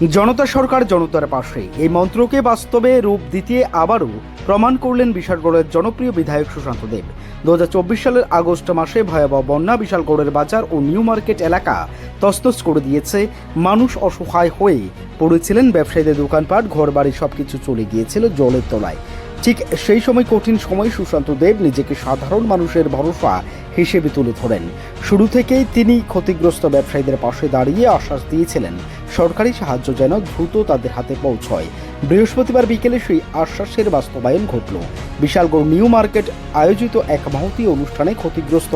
জনতা সরকার জনতার পাশে। এই মন্ত্রকে বাস্তবে রূপ দিতে আবারও প্রমাণ করলেন বিশালগড়ের জনপ্রিয় বিধায়ক সুশান্ত দেব। দু হাজার চব্বিশ সালের আগস্ট মাসে ভয়াবহ বন্যা বিশালগড়ের বাজার ও নিউ মার্কেট এলাকা তস্তস করে দিয়েছে। মানুষ অসহায় হয়ে পড়েছিলেন ব্যবসায়ীদের দোকানপাট, ঘরবাড়ি সবকিছু চলে গিয়েছিল জলের তলায়। ঠিক সেই সময় কঠিন সময় সুশান্ত দেব নিজেকে সাধারণ মানুষের ভরসা হিসেবে তুলে ধরেন। শুরু থেকেই তিনি ক্ষতিগ্রস্ত ব্যবসায়ীদের পাশে দাঁড়িয়ে আশ্বাস দিয়েছিলেন, সরকারি সাহায্য যেন দ্রুত তাদের হাতে পৌঁছয়। বৃহস্পতিবার বিকেলে সেই আশ্বাসের বাস্তবায়ন ঘটল। বিশালগড় নিউ মার্কেট আয়োজিত এক মহতী অনুষ্ঠানে ক্ষতিগ্রস্ত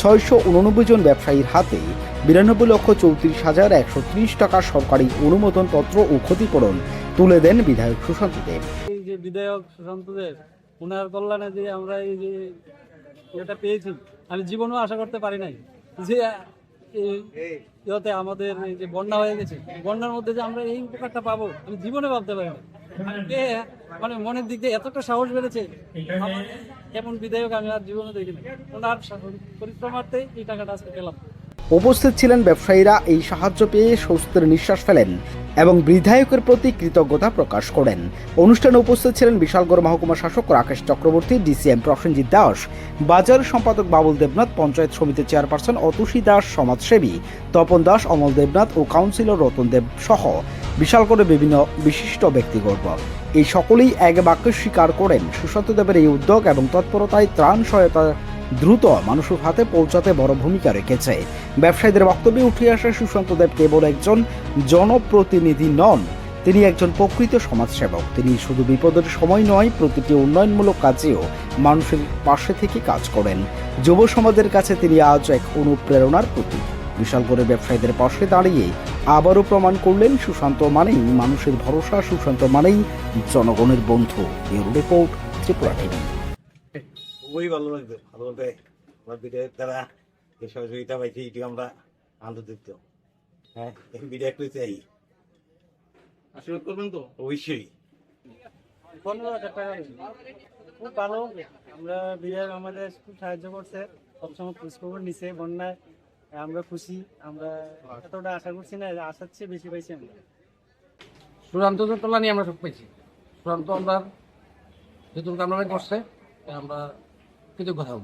ছয়শো উননব্বই জন ব্যবসায়ীর হাতে বিরানব্বই লক্ষ চৌত্রিশ হাজার একশো ত্রিশ টাকার সরকারি অনুমোদনপত্র ও ক্ষতিপূরণ তুলে দেন বিধায়ক সুশান্ত দেব বিধায়ক সুশান্তদের ওনার কল্যাণে যে আমরা এই যে এটা পেয়েছি আমি জীবনেও আশা করতে পারি নাই যে ইয়েতে আমাদের যে বন্যা হয়ে গেছে, বন্যার মধ্যে যে আমরা এই উপকারটা পাবো, আমি জীবনে ভাবতে পারি না মানে মনের দিক দিয়ে এতটা সাহস বেড়েছে এমন বিধায়ক আমি আর জীবনে দেখিনি ওনার পরিশ্রমার্থে এই টাকাটা আজকে পেলাম। উপস্থিত ছিলেন ব্যবসায়ীরা, এই সাহায্য পেয়ে স্বস্তির নিঃশ্বাস ফেলেন। এবং বিধায়কের প্রতি কৃতজ্ঞতা প্রকাশ করেন। অনুষ্ঠানে উপস্থিত ছিলেন বিশালগড় মহকুমা শাসক রাকেশ চক্রবর্তী, ডিসিএম প্রসেনজিৎ দাস, বাজার সম্পাদক বাবুল দেবনাথ, পঞ্চায়েত সমিতির চেয়ারপারসন অতুষী দাস, সমাজসেবী তপন দাস, অমল দেবনাথ ও কাউন্সিলর রতন দেব সহ বিশালগড়ের বিভিন্ন বিশিষ্ট ব্যক্তিগর্ব এই সকলেই এক বাক্যে স্বীকার করেন সুশান্ত দেবের এই উদ্যোগ এবং তৎপরতায় ত্রাণ সহায়তা দ্রুত মানুষের হাতে পৌঁছাতে বড় ভূমিকা রেখেছে। ব্যবসায়ীদের বক্তব্যে উঠে আসে সুশান্ত দেব, কেবল একজন জনপ্রতিনিধি নন, তিনি একজন প্রকৃত সমাজসেবক। তিনি শুধু বিপদের সময় নয়, প্রতিটি উন্নয়নমূলক কাজেও মানুষের পাশে থেকে কাজ করেন। যুব সমাজের কাছে তিনি আজ এক অনুপ্রেরণার প্রতীক। বিশাল করে ব্যবসায়ীদের পাশে দাঁড়িয়ে আবারও প্রমাণ করলেন সুশান্ত মানেই মানুষের ভরসা, সুশান্ত মানেই জনগণের বন্ধু। Bureau report Tripura TV. খুবই ভালো লাগবে। ভালো বলতে আমার বিধায়ক তারা এই সহযোগিতা পাইছে এটি আমরা আনন্দিত। হ্যাঁ এই বিধায়ক চাই। আশীর্বাদ করবেন তো? অবশ্যই। পনেরো হাজার টাকা খুব ভালো আমরা বিধায়ক আমাদের খুব সাহায্য করছে। সবসময় খোঁজখবর নিছে বন্যায়। আমরা খুশি। আমরা এতটা আশা করছি না আশার চেয়ে বেশি পাইছি আমরা। চূড়ান্ত তোলা নিয়ে আমরা সব পেয়েছি চূড়ান্ত আমরা যেটুকু আমরা করছে। আমরা কৃতজ্ঞ থাকব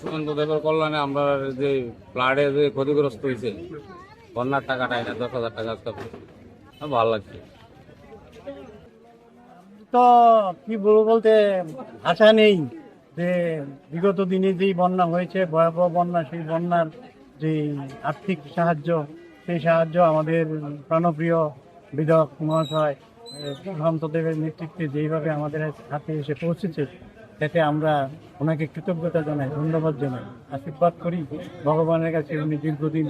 সুকান্ত দেবের কল্যাণে আমরা যে ফ্লাডে যে ক্ষতিগ্রস্ত হয়েছে বন্যার টাকাটা এটা দশ হাজার টাকা ভালো লাগছে। তো কি বলব বলতে আশা নেই যে বিগত দিনে যেই বন্যা হয়েছে ভয়াবহ বন্যা সেই বন্যার যে আর্থিক সাহায্য সেই সাহায্য আমাদের প্রাণপ্রিয় বিধায়ক মহাশয় দেবের নেতৃত্বে যেইভাবে আমাদের হাতে এসে পৌঁছেছে তাতে আমরা ওনাকে কৃতজ্ঞতা জানাই, ধন্যবাদ জানাই, আশীর্বাদ করি, ভগবানের কাছে উনি দীর্ঘদিন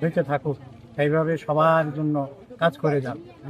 বেঁচে থাকুক সেইভাবে সবার জন্য কাজ করে যান